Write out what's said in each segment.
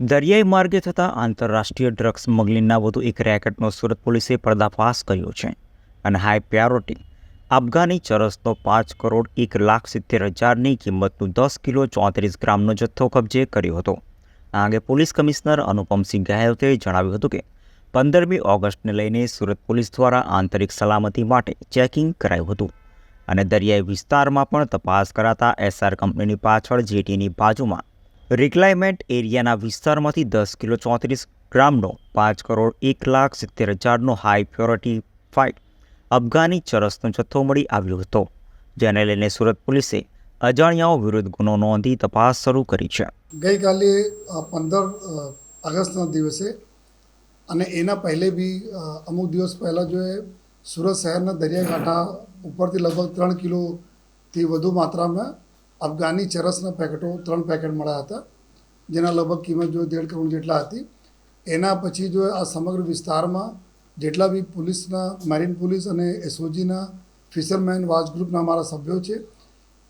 દરિયાઈ માર્ગે થતા આંતરરાષ્ટ્રીય ડ્રગ્સ સ્મગલિંગના વધુ એક રેકેટનો સુરત પોલીસે પર્દાફાશ કર્યો છે અને હાઈ પ્યોરિટી અફઘાની ચરસનો પાંચ કરોડ એક લાખ સિત્તેર હજારની કિંમતનું દસ કિલો ચોત્રીસ ગ્રામનો જથ્થો કબજે કર્યો હતો. આ અંગે પોલીસ કમિશનર અનુપમસિંહ ગહેલોતે જણાવ્યું હતું કે, પંદરમી ઓગસ્ટને લઈને સુરત પોલીસ દ્વારા આંતરિક સલામતી માટે ચેકિંગ કરાયું હતું અને દરિયાઈ વિસ્તારમાં પણ તપાસ કરાતા એસઆર કંપનીની પાછળ જેટીની બાજુમાં રિક્લાઇમેન્ટ એરિયાના વિસ્તારમાંથી દસ કિલો ચોત્રીસ ગ્રામનો પાંચ કરોડ એક લાખ સિત્તેર હજારનો હાઈ પ્યોરિટી ફાઇટ અફઘાની ચરસનો જથ્થો મળી આવ્યો હતો, જેને લઈને સુરત પોલીસે અજાણ્યાઓ વિરુદ્ધ ગુનો નોંધી તપાસ શરૂ કરી છે. ગઈકાલે પંદર ઓગસ્ટના દિવસે અને એના પહેલે બી અમુક દિવસ પહેલાં જો એ સુરત શહેરના દરિયાકાંઠા ઉપરથી લગભગ ત્રણ કિલોથી વધુ માત્રામાં અફઘાની ચરસના પેકેટો ત્રણ પેકેટ મળ્યા હતા, જેના લગભગ કિંમત જો દેઢ કરોડ જેટલા હતી. એના પછી જો આ સમગ્ર વિસ્તારમાં જેટલા બી પોલીસના, મેરીન પોલીસ અને એસઓજીના ફિશરમેન વાચ ગ્રુપના અમારા સભ્યો છે,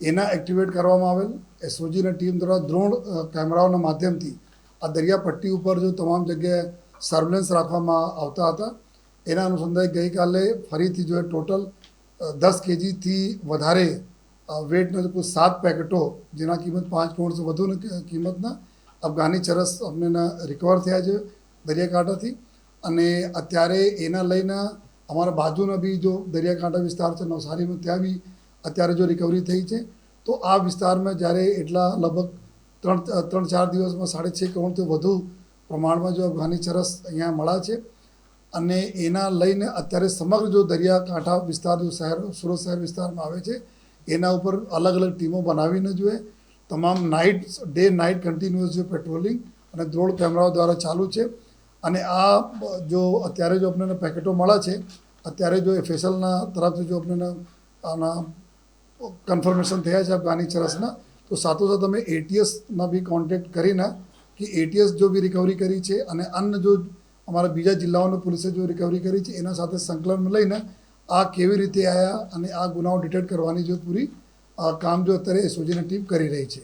એના એક્ટિવેટ કરવામાં આવેલ. એસઓજીના ટીમ દ્વારા દ્રોણ કેમેરાઓના માધ્યમથી આ દરિયાપટ્ટી ઉપર જો તમામ જગ્યાએ સર્વેલન્સ રાખવામાં આવતા હતા. એના અનુસંધાને ગઈકાલે ફરીથી જો ટોટલ દસ કેજીથી વધારે વેટના કુલ સાત પેકેટો, જેના કિંમત પાંચ કરોડથી વધુની કિંમતના. અફઘાની ચરસ અમને રિકવર થયા છે દરિયાકાંઠાથી. અને અત્યારે એના લઈને અમારા બાજુના બી જો દરિયાકાંઠા વિસ્તાર છે, નવસારીમાં ત્યાં બી અત્યારે જો રિકવરી થઈ છે, તો આ વિસ્તારમાં જ્યારે એટલા લગભગ ત્રણ ત્રણ, ચાર દિવસમાં સાડા છ કરોડથી વધુ પ્રમાણમાં જો અફઘાની ચરસ અહીંયા મળ્યા છે. અને એના લઈને અત્યારે સમગ્ર જો દરિયાકાંઠા વિસ્તાર, જો શહેર, સુરત શહેર વિસ્તારમાં આવે છે એના ઉપર અલગ અલગ ટીમો બનાવીને જોઈએ તમામ નાઇટ ડે નાઇટ કન્ટિન્યુઅસ જે પેટ્રોલિંગ અને દ્રોણ કેમેરાઓ દ્વારા ચાલુ છે. અને આ જો અત્યારે જો આપણને પેકેટો મળ્યા છે, અત્યારે જો ફેસલના તરફથી જો આપણને આના કન્ફર્મેશન થયા છે અફઘાની ચરસના તો સાથોસાથ અમે એટીએસના બી કોન્ટેક્ટ કરીને કે એટીએસ જો બી રિકવરી કરી છે અને અન્ય જો અમારા બીજા જિલ્લાઓની પોલીસે જો રિકવરી કરી છે, એના સાથે સંકલન લઈને આ કેવી રીતે આવ્યા અને આ ગુનાઓ ડિટેક્ટ કરવાની જો પૂરી કામ જો અત્યારે એસઓજીની ટીમ કરી રહી છે.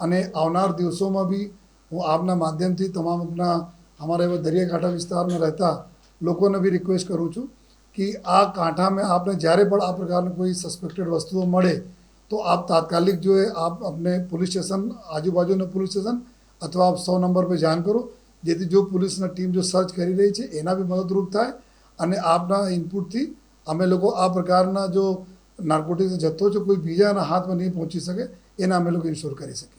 અને આવનાર દિવસોમાં બી હું આપના માધ્યમથી તમામ આપના અમારા એવા દરિયાકાંઠા વિસ્તારમાં રહેતા લોકોને બી રિક્વેસ્ટ કરું છું કે આ કાંઠામાં આપને જ્યારે પણ આ પ્રકારની કોઈ સસ્પેક્ટેડ વસ્તુઓ મળે, તો આપ તાત્કાલિક જોએ આપ અમને પોલીસ સ્ટેશન, આજુબાજુના પોલીસ સ્ટેશન અથવા આપ સો નંબર પર જાણ કરો, જેથી જો પોલીસની ટીમ જો સર્ચ કરી રહી છે, એના બી મદદરૂપ થાય અને આપના ઇનપુટથી અમે લોકો આ પ્રકારના જો નાર્કોટિક્સ જથ્થો છે, કોઈ બીજાના હાથમાં નહીં પહોંચી શકે, એના અમે લોકો ઇન્શ્યોર કરી શકીએ